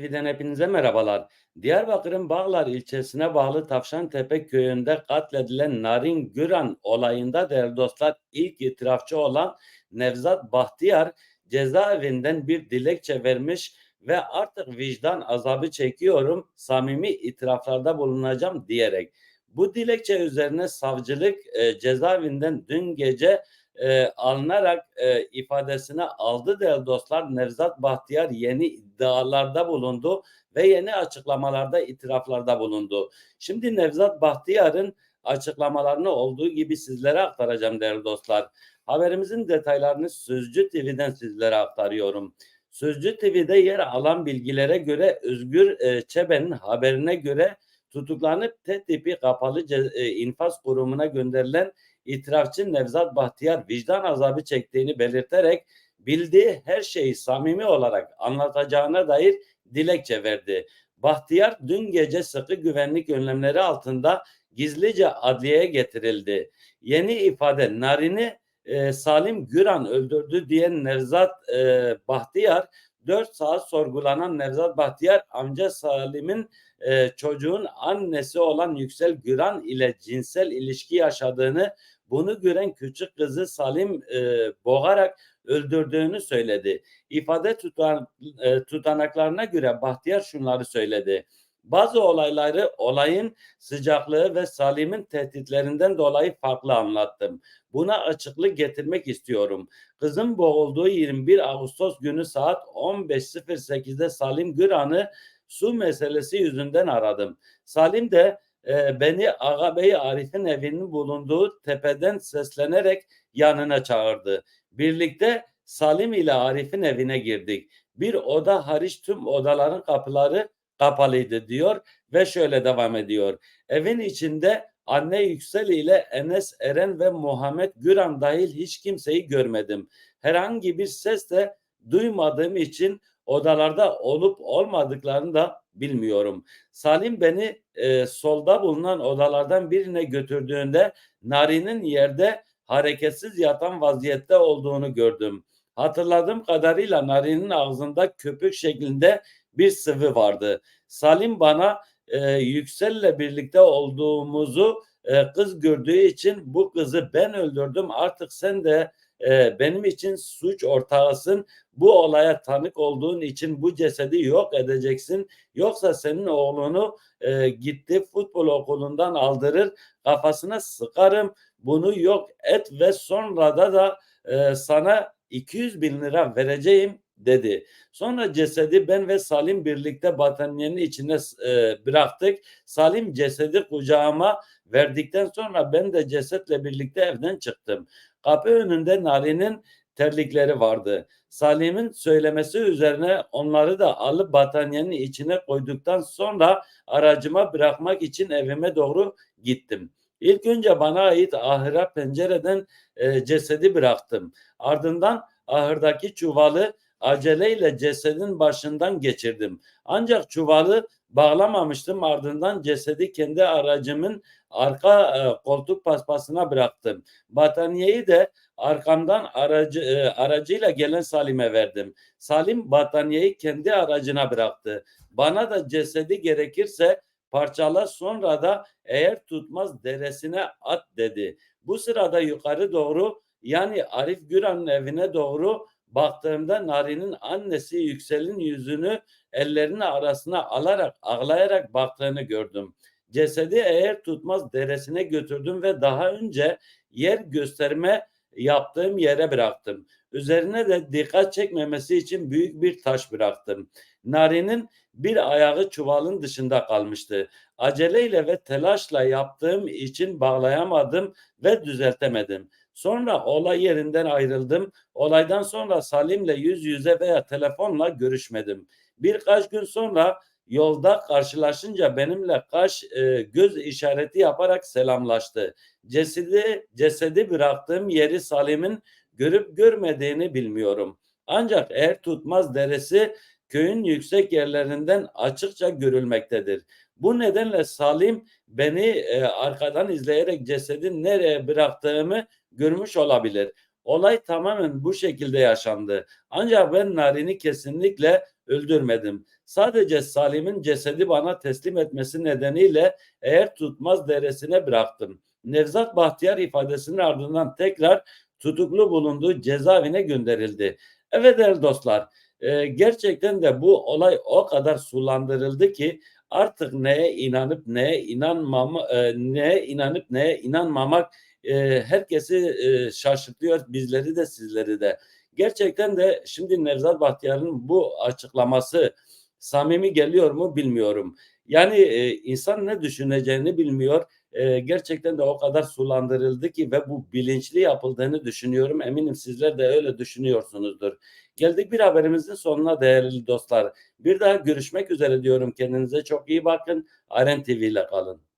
TV'den hepinize merhabalar. Diyarbakır'ın Bağlar ilçesine bağlı Tavşantepe köyünde katledilen Narin Güran olayında değerli dostlar ilk itirafçı olan Nevzat Bahtiyar cezaevinden bir dilekçe vermiş ve artık vicdan azabı çekiyorum, samimi itiraflarda bulunacağım diyerek. Bu dilekçe üzerine savcılık e, cezaevinden dün gece e, alınarak e, ifadesine aldı değerli dostlar. Nevzat Bahtiyar yeni iddialarda bulundu ve yeni açıklamalarda, itiraflarda bulundu. Şimdi Nevzat Bahtiyar'ın açıklamalarını olduğu gibi sizlere aktaracağım değerli dostlar. Haberimizin detaylarını Sözcü TV'den sizlere aktarıyorum. Sözcü TV'de yer alan bilgilere göre Özgür e, Çeben'in haberine göre tutuklanıp T tipi kapalı e, infaz kurumuna gönderilen itirafçı Nevzat Bahtiyar vicdan azabı çektiğini belirterek bildiği her şeyi samimi olarak anlatacağına dair dilekçe verdi. Bahtiyar dün gece sıkı güvenlik önlemleri altında gizlice adliyeye getirildi. Yeni ifade Narin'i e, Salim Güran öldürdü diyen Nevzat e, Bahtiyar 4 saat sorgulanan Nevzat Bahtiyar amca Salim'in e, çocuğun annesi olan Yüksel Güran ile cinsel ilişki yaşadığını bunu gören küçük kızı Salim e, boğarak öldürdüğünü söyledi. İfade tutan, e, tutanaklarına göre Bahtiyar şunları söyledi. Bazı olayları olayın sıcaklığı ve Salim'in tehditlerinden dolayı farklı anlattım. Buna açıklık getirmek istiyorum. Kızım boğulduğu 21 Ağustos günü saat 15.08'de Salim Güran'ı su meselesi yüzünden aradım. Salim de e, beni Ağabey Arif'in evinin bulunduğu tepeden seslenerek yanına çağırdı. Birlikte Salim ile Arif'in evine girdik. Bir oda hariç tüm odaların kapıları kapalıydı diyor ve şöyle devam ediyor. Evin içinde anne Yüksel ile Enes Eren ve Muhammed Güran dahil hiç kimseyi görmedim. Herhangi bir ses de duymadığım için odalarda olup olmadıklarını da bilmiyorum. Salim beni e, solda bulunan odalardan birine götürdüğünde Nari'nin yerde hareketsiz yatan vaziyette olduğunu gördüm. Hatırladığım kadarıyla Nari'nin ağzında köpük şeklinde bir sıvı vardı. Salim bana e, Yüksel'le birlikte olduğumuzu e, kız gördüğü için bu kızı ben öldürdüm artık sen de e, benim için suç ortağısın. Bu olaya tanık olduğun için bu cesedi yok edeceksin. Yoksa senin oğlunu e, gitti futbol okulundan aldırır kafasına sıkarım. Bunu yok et ve sonra da da e, sana 200 bin lira vereceğim dedi. Sonra cesedi ben ve Salim birlikte battaniyenin içine e, bıraktık. Salim cesedi kucağıma verdikten sonra ben de cesetle birlikte evden çıktım. Kapı önünde Nari'nin terlikleri vardı. Salim'in söylemesi üzerine onları da alıp battaniyenin içine koyduktan sonra aracıma bırakmak için evime doğru gittim. İlk önce bana ait ahıra pencereden e, cesedi bıraktım. Ardından ahırdaki çuvalı aceleyle cesedin başından geçirdim. Ancak çuvalı bağlamamıştım. Ardından cesedi kendi aracımın arka e, koltuk paspasına bıraktım. Battaniyeyi de arkamdan aracı e, aracıyla gelen Salim'e verdim. Salim battaniyeyi kendi aracına bıraktı. Bana da cesedi gerekirse parçala sonra da eğer tutmaz deresine at dedi. Bu sırada yukarı doğru yani Arif Güran'ın evine doğru baktığımda Nari'nin annesi Yüksel'in yüzünü ellerinin arasına alarak ağlayarak baktığını gördüm. Cesedi eğer tutmaz deresine götürdüm ve daha önce yer gösterme yaptığım yere bıraktım. Üzerine de dikkat çekmemesi için büyük bir taş bıraktım. Nari'nin bir ayağı çuvalın dışında kalmıştı. Aceleyle ve telaşla yaptığım için bağlayamadım ve düzeltemedim. Sonra olay yerinden ayrıldım. Olaydan sonra Salim'le yüz yüze veya telefonla görüşmedim. Birkaç gün sonra yolda karşılaşınca benimle kaş e, göz işareti yaparak selamlaştı. Cesedi cesedi bıraktığım yeri Salim'in görüp görmediğini bilmiyorum. Ancak eğer tutmaz deresi köyün yüksek yerlerinden açıkça görülmektedir. Bu nedenle Salim beni e, arkadan izleyerek cesedin nereye bıraktığımı görmüş olabilir. Olay tamamen bu şekilde yaşandı. Ancak ben Narin'i kesinlikle öldürmedim. Sadece Salim'in cesedi bana teslim etmesi nedeniyle eğer tutmaz deresine bıraktım. Nevzat Bahtiyar ifadesinin ardından tekrar tutuklu bulunduğu cezaevine gönderildi. Evet değerli dostlar, e, gerçekten de bu olay o kadar sulandırıldı ki artık neye inanıp neye inanmama, e, neye inanıp neye inanmamak e, herkesi e, şaşırtıyor, bizleri de sizleri de. Gerçekten de şimdi Nevzat Bahtiyar'ın bu açıklaması samimi geliyor mu bilmiyorum. Yani e, insan ne düşüneceğini bilmiyor. E, gerçekten de o kadar sulandırıldı ki ve bu bilinçli yapıldığını düşünüyorum. Eminim sizler de öyle düşünüyorsunuzdur. Geldik bir haberimizin sonuna değerli dostlar. Bir daha görüşmek üzere diyorum. Kendinize çok iyi bakın. Aren TV ile kalın.